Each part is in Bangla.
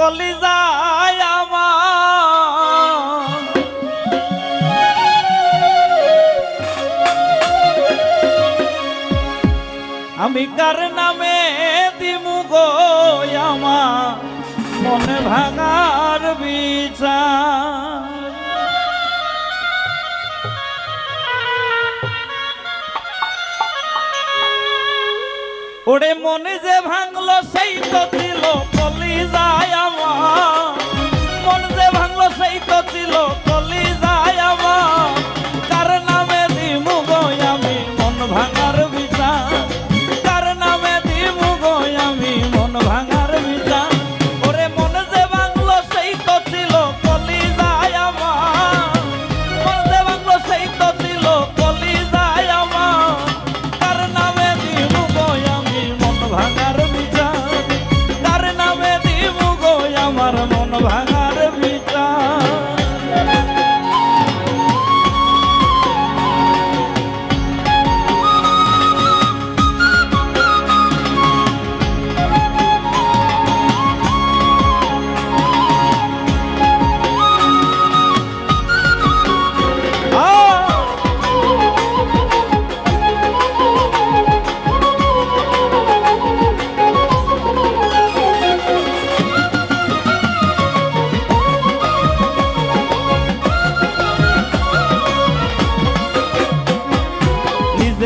কলিজায় আমার। আমি কার নামে দিমু গো আমার? মনে ভাঙার বিচার। ওরে মনে যে ভাঙলো সেই তো ছিল কলি যায় আমার। মন যে ভাঙলো সেই তো ছিল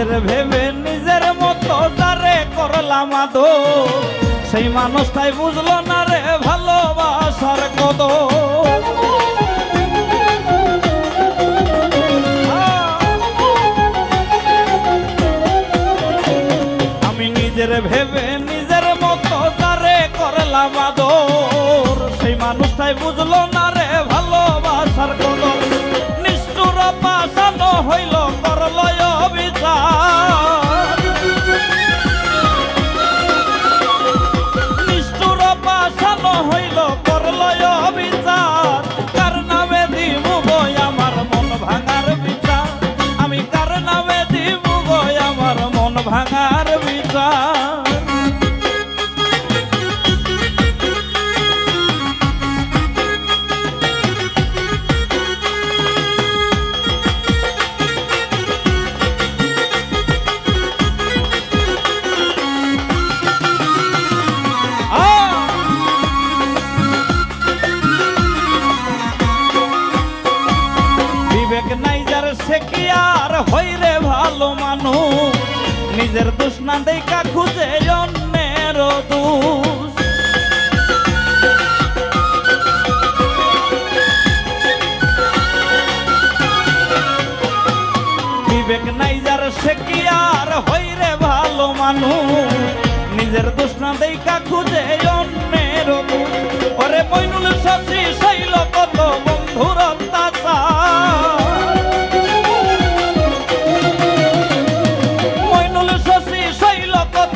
নিজের ভেবে নিজের মতো যারে করলাম আদো সেই মানুষটাই বুঝলো না রে ভালোবাসার কদ আমি নিজের ভেবে নিজের মতো যারে করলাম আদর, সেই মানুষটাই বুঝলো না ভালো মানুষ, নিজের দোষ না দেখা খুঁজে অন্যের বিবেক নাই যার, সে কি আর হইরে ভালো মানুষ, নিজের দোষ না দেখা খুঁজে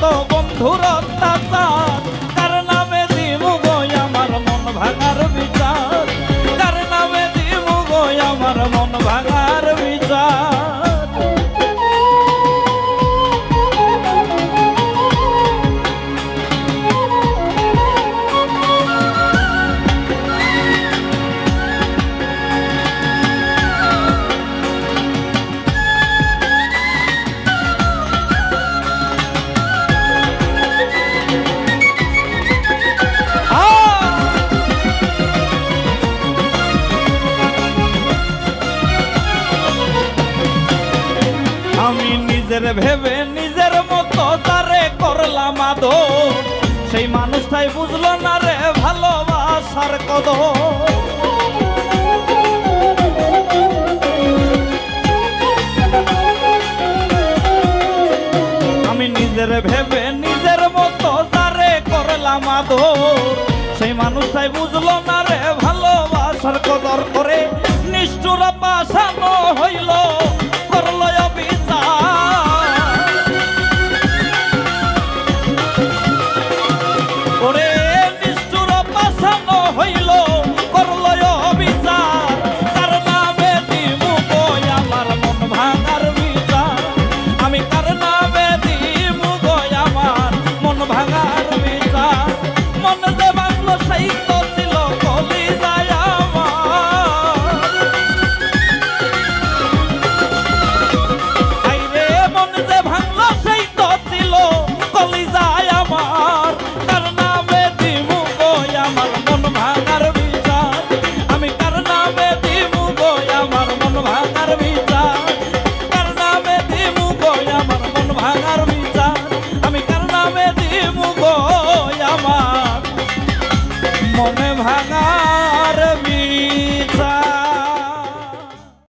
কত বন্ধুর অত্যাচার কার নামে দিমু গই আমার মন ভাঙার বিচার? তার নামে দিমু গই আমার মন ভাঙার বিচার? ভেবে নিজের মতো তারে করলাম আদো সেই মানুষটাই বুঝলো না রে ভালোবাসার কদ আমি নিজের ভেবে নিজের মতো তারে করলাম আদো সেই মানুষটাই বুঝলো না রে ভালোবাসার কদর করে নিষ্ঠুর পাশানো হইল। করল বিচার Army.